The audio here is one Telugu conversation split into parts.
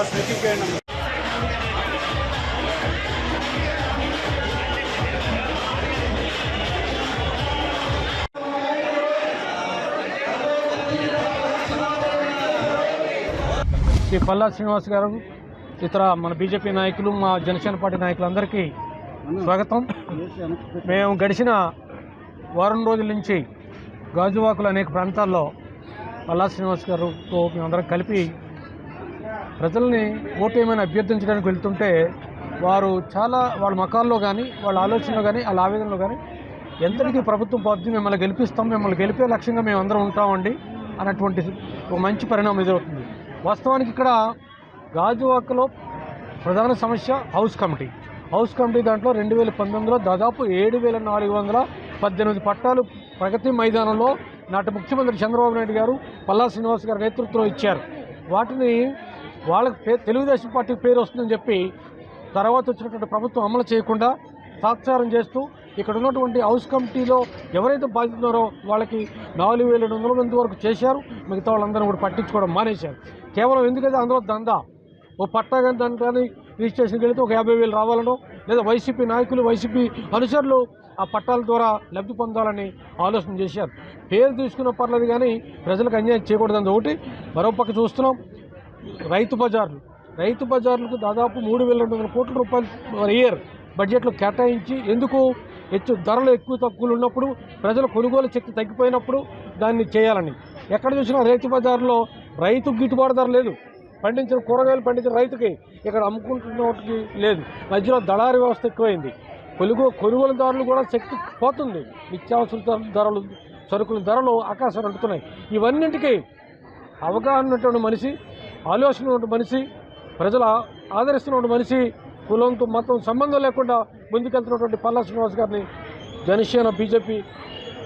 సర్టిఫికేట్ శ్రీ పల్లా శ్రీనివాస్ గారు ఇతర మన బీజేపీ నాయకులు మా జనసేన పార్టీ నాయకులందరికీ స్వాగతం. మేము గడిచిన వారం రోజుల నుంచి గాజువాకులు అనేక ప్రాంతాల్లో పల్లా శ్రీనివాస్ గారుతో మేమందరం కలిపి ప్రజల్ని ఓటు అభ్యర్థించడానికి వెళ్తుంటే వారు చాలా వాళ్ళ మకాల్లో కానీ వాళ్ళ ఆలోచనలో కానీ వాళ్ళ ఆవేదనలో కానీ ఎంతటికీ ప్రభుత్వం పొద్దు మిమ్మల్ని గెలిపిస్తాం మిమ్మల్ని గెలిపే లక్ష్యంగా మేము అందరం ఉంటామండి అన్నటువంటి ఒక మంచి పరిణామం ఎదురవుతుంది. వాస్తవానికి ఇక్కడ గాజువాకలో ప్రధాన సమస్య హౌస్ కమిటీ. హౌస్ కమిటీ దాంట్లో రెండు వేల పంతొమ్మిదిలో దాదాపు ఏడు వేల నాలుగు వందల పద్దెనిమిది పట్టాలు ప్రగతి మైదానంలో నాటి ముఖ్యమంత్రి చంద్రబాబు నాయుడు గారు పల్లా శ్రీనివాస్ గారి నేతృత్వంలో ఇచ్చారు. వాటిని వాళ్ళకి పే తెలుగుదేశం పార్టీ పేరు వస్తుందని చెప్పి తర్వాత వచ్చినటువంటి ప్రభుత్వం అమలు చేయకుండా తాత్సారం చేస్తూ ఇక్కడ ఉన్నటువంటి హౌస్ కమిటీలో ఎవరైతే బాధితున్నారో వాళ్ళకి నాలుగు వేల రెండు వందల మంది వరకు చేశారు. మిగతా వాళ్ళందరూ కూడా పట్టించుకోవడం మానేశారు. కేవలం ఎందుకంటే అందులో దందా. ఓ పట్టా కానీ దాని కానీ రిజిస్ట్రేషన్కి వెళితే ఒక యాభై వేలు రావాలనో లేదా వైసీపీ నాయకులు వైసీపీ అనుచరులు ఆ పట్టాల ద్వారా లబ్ధి పొందాలని ఆలోచన చేశారు. పేరు తీసుకున్న పర్లేదు కానీ ప్రజలకు అన్యాయం చేయకూడదు ఒకటి. మరోపక్క చూస్తున్నాం. రైతు బజార్లు. రైతు బజార్లకు దాదాపు మూడు వేల రెండు వందల కోట్ల రూపాయలు ఇయర్ బడ్జెట్లో కేటాయించి ఎందుకు హెచ్చు ధరలు ఎక్కువ తక్కువలు ఉన్నప్పుడు ప్రజల కొనుగోలు శక్తి తగ్గిపోయినప్పుడు దాన్ని చేయాలని. ఎక్కడ చూసినా రైతు బజార్లో రైతు గిట్టుబాటు ధర లేదు. పండించిన కూరగాయలు పండించిన రైతుకి ఇక్కడ అమ్ముకుంటున్న వాటికి లేదు. మధ్యలో దళారీ వ్యవస్థ ఎక్కువైంది. కొనుగో కొనుగోలుదారులు కూడా శక్తి పోతుంది. నిత్యావసర ధరలు సరుకుల ధరలు ఆకాశం అంటున్నాయి ఇవన్నింటికి అవగాహన ఉన్నటువంటి మనిషి ఆలోచన ఉన్నటువంటి మనిషి ప్రజల ఆదరిస్తున్నటువంటి మనిషి కులంతో మతం సంబంధం లేకుండా ముందుకెళ్తున్నటువంటి పల్లా శ్రీనివాస్ గారిని జనసేన బీజేపీ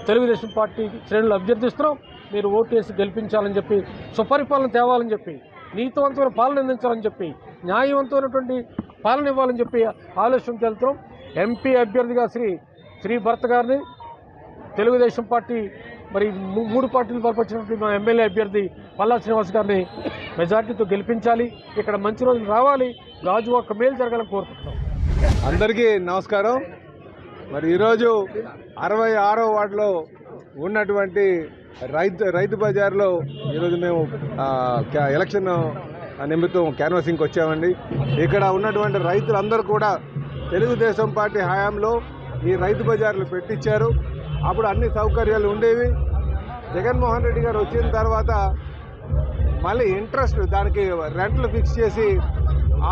తెలుగుదేశం పార్టీ శ్రేణులు అభ్యర్థిస్తున్నాం. మీరు ఓటు వేసి గెలిపించాలని చెప్పి సుపరిపాలన తేవాలని చెప్పి నీతివంతమైన పాలన అందించాలని చెప్పి న్యాయవంతమైనటువంటి పాలన ఇవ్వాలని చెప్పి ఆలోచన వెళ్తాం ఎంపీ అభ్యర్థిగా శ్రీ శ్రీ భరత్ గారిని తెలుగుదేశం పార్టీ మరి మూ- మూడు పార్టీలు బలపరిచినటువంటి మా ఎమ్మెల్యే అభ్యర్థి పల్లా శ్రీనివాస్ గారిని మెజార్టీతో గెలిపించాలి. ఇక్కడ మంచి రోజులు రావాలి. రాజు ఒక్క మేలు జరగాలని కోరుకుంటున్నాం. అందరికీ నమస్కారం. మరి ఈరోజు అరవై ఆరో వార్డులో ఉన్నటువంటి రైతు రైతు బజార్లో ఈరోజు మేము క్యా- ఎలక్షన్ నిమిత్తం క్యాన్వాసింగ్కి వచ్చామండి. ఇక్కడ ఉన్నటువంటి రైతులందరూ కూడా తెలుగుదేశం పార్టీ హయాంలో ఈ రైతు బజార్లు పెట్టించారు. అప్పుడు అన్ని సౌకర్యాలు ఉండేవి. జగన్మోహన్ రెడ్డి గారు వచ్చిన తర్వాత మళ్ళీ ఇంట్రెస్ట్ దానికి రెంట్లు ఫిక్స్ చేసి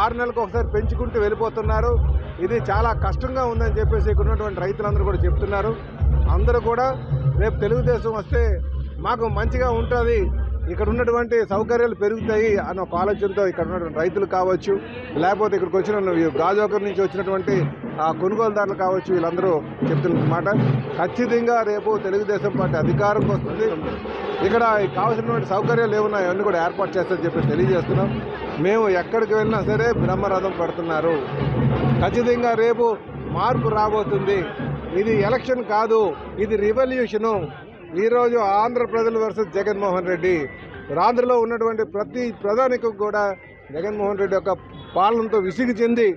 ఆరు నెలలకు ఒకసారి పెంచుకుంటూ వెళ్ళిపోతున్నారు. ఇది చాలా కష్టంగా ఉందని చెప్పేసి ఇక్కడ ఉన్నటువంటి రైతులందరూ కూడా చెప్తున్నారు. అందరూ కూడా రేపు తెలుగుదేశం వస్తే మాకు మంచిగా ఉంటుంది. ఇక్కడ ఉన్నటువంటి సౌకర్యాలు పెరుగుతాయి అన్న ఒక ఆలోచనతో ఇక్కడ ఉన్నటువంటి రైతులు కావచ్చు లేకపోతే ఇక్కడికి వచ్చిన గాజోకర్ నుంచి వచ్చినటువంటి ఆ కొనుగోలుదారులు కావచ్చు వీళ్ళందరూ చెప్తున్నమాట ఖచ్చితంగా రేపు తెలుగుదేశం పార్టీ అధికారంకి వస్తుంది. ఇక్కడ కావాల్సినటువంటి సౌకర్యాలు ఏమున్నాయో అవన్నీ కూడా ఏర్పాటు చేస్తారని చెప్పి తెలియజేస్తున్నాం. మేము ఎక్కడికి వెళ్ళినా సరే బ్రహ్మరథం పడుతున్నారు. ఖచ్చితంగా రేపు మార్పు రాబోతుంది. ఇది ఎలక్షన్ కాదు ఇది రివల్యూషను. ఈరోజు ఆంధ్ర ప్రజలు వర్సెస్ జగన్మోహన్ రెడ్డి. ఆంధ్రలో ఉన్నటువంటి ప్రతి ప్రధానికి కూడా జగన్మోహన్ రెడ్డి యొక్క పాలనతో విసిగి చెంది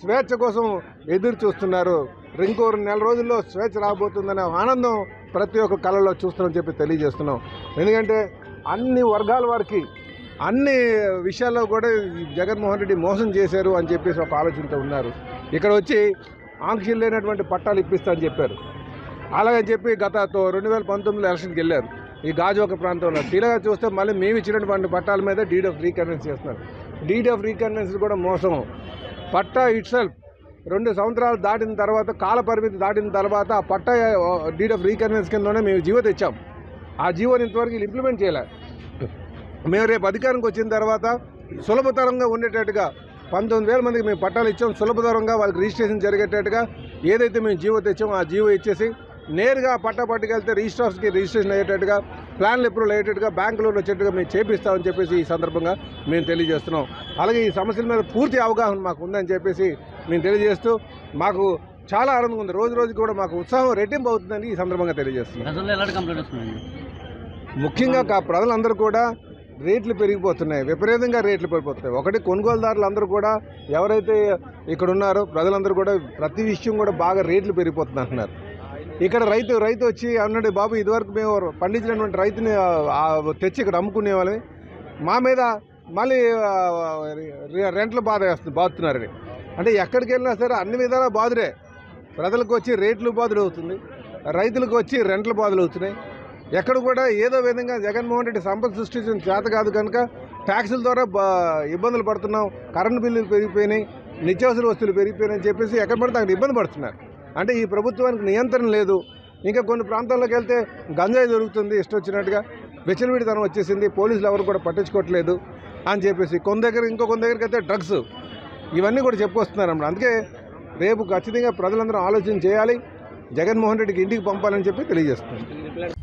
స్వేచ్ఛ కోసం ఎదురు చూస్తున్నారు. ఇంకో నెల రోజుల్లో స్వేచ్ఛ రాబోతుందనే ఆనందం ప్రతి ఒక్క కళలో చూస్తున్నామని చెప్పి తెలియజేస్తున్నాం. ఎందుకంటే అన్ని వర్గాల వారికి అన్ని విషయాల్లో కూడా జగన్మోహన్ రెడ్డి మోసం చేశారు అని చెప్పేసి ఒక ఆలోచనతో ఉన్నారు. ఇక్కడ వచ్చి ఆంక్షలు లేనటువంటి పట్టాలు ఇప్పిస్తా అని చెప్పారు. అలాగని చెప్పి గత రెండు వేల పంతొమ్మిదిలో ఎలక్షన్కి వెళ్ళారు. ఈ గాజువాక ప్రాంతంలో. తీరగా చూస్తే మళ్ళీ మేము ఇచ్చినటువంటి పట్టాల మీద డీడ్ ఆఫ్ రీకన్వెన్స్ చేస్తున్నారు. డీడ్ ఆఫ్ రీకన్వెన్స్ కూడా మోసము పట్టా ఇట్సెల్ఫ్ రెండు సంవత్సరాలు దాటిన తర్వాత కాల పరిమితి దాటిన తర్వాత ఆ పట్టా డీడ్ ఆఫ్ రీకన్వెన్స్ కిందనే మేము జీవో తెచ్చాం. ఆ జీవోని ఇంతవరకు వీళ్ళు ఇంప్లిమెంట్ చేయలే. మేము రేపు అధికారంకి వచ్చిన తర్వాత సులభతరంగా ఉండేటట్టుగా పంతొమ్మిది వేల మందికి మేము పట్టాలు ఇచ్చాం. సులభతరంగా వాళ్ళకి రిజిస్ట్రేషన్ జరిగేటట్టుగా ఏదైతే మేము జీవో తెచ్చామో ఆ జీవో ఇచ్చేసి నేరుగా పట్టా పట్టుకెళ్తే రిజిస్ట్రార్స్కి రిజిస్ట్రేషన్ అయ్యేటట్టుగా ప్లాన్లు అప్రూవల్ అయ్యేటట్టుగా బ్యాంకులో వచ్చేట్టుగా మేము చేపిస్తామని చెప్పేసి ఈ సందర్భంగా మేము తెలియజేస్తున్నాం. అలాగే ఈ సమస్యల మీద పూర్తి అవగాహన మాకు ఉందని చెప్పేసి మేము తెలియజేస్తూ మాకు చాలా ఆనందంగా ఉంది. రోజు రోజు కూడా మాకు ఉత్సాహం రెట్టింపు అవుతుందని ఈ సందర్భంగా తెలియజేస్తున్నాం. ముఖ్యంగా ప్రజలందరూ కూడా రేట్లు పెరిగిపోతున్నాయి. విపరీతంగా రేట్లు పెరిగిపోతున్నాయి. ఒకటి కొనుగోలుదారులు అందరూ కూడా ఎవరైతే ఇక్కడ ఉన్నారో ప్రజలందరూ కూడా ప్రతి విషయం కూడా బాగా రేట్లు పెరిగిపోతుంది అంటున్నారు. ఇక్కడ రైతు రైతు వచ్చి అన్నాడు బాబు ఇదివరకు మేము పండించినటువంటి రైతుని తెచ్చి ఇక్కడ అమ్ముకునే వాళ్ళని మా మీద మళ్ళీ రెంట్లు బాధ వేస్తుంది బాధుతున్నారని అంటే ఎక్కడికి వెళ్ళినా సరే అన్ని విధాలా బాధుడే ప్రజలకు వచ్చి రేట్లు బాధలు అవుతుంది. రైతులకు వచ్చి రెంట్ల బాధలు అవుతున్నాయి. ఎక్కడ కూడా ఏదో విధంగా జగన్మోహన్ రెడ్డి సంపద సృష్టించిన చేత కాదు కనుక ట్యాక్సుల ద్వారా బా ఇబ్బందులు పడుతున్నాం. కరెంటు బిల్లులు పెరిగిపోయినాయి. నిత్యావసర వస్తువులు పెరిగిపోయినాయని చెప్పేసి ఎక్కడ పడితే అక్కడ ఇబ్బంది పడుతున్నారు. అంటే ఈ ప్రభుత్వానికి నియంత్రణ లేదు. ఇంకా కొన్ని ప్రాంతాల్లోకి వెళ్తే గంజాయి దొరుకుతుంది ఇష్టం వచ్చినట్టుగా. విచ్చలవిడితనం వచ్చేసింది పోలీసులు ఎవరు కూడా పట్టించుకోవట్లేదు అని చెప్పేసి. కొంత దగ్గర ఇంకో కొంత దగ్గరికి అయితే డ్రగ్స్. ఇవన్నీ కూడా చెప్పుకొస్తున్నారు అన్నమాట. అందుకే రేపు ఖచ్చితంగా ప్రజలందరూ ఆలోచన చేయాలి. జగన్మోహన్ రెడ్డికి ఇంటికి పంపాలని చెప్పి తెలియజేస్తున్నాను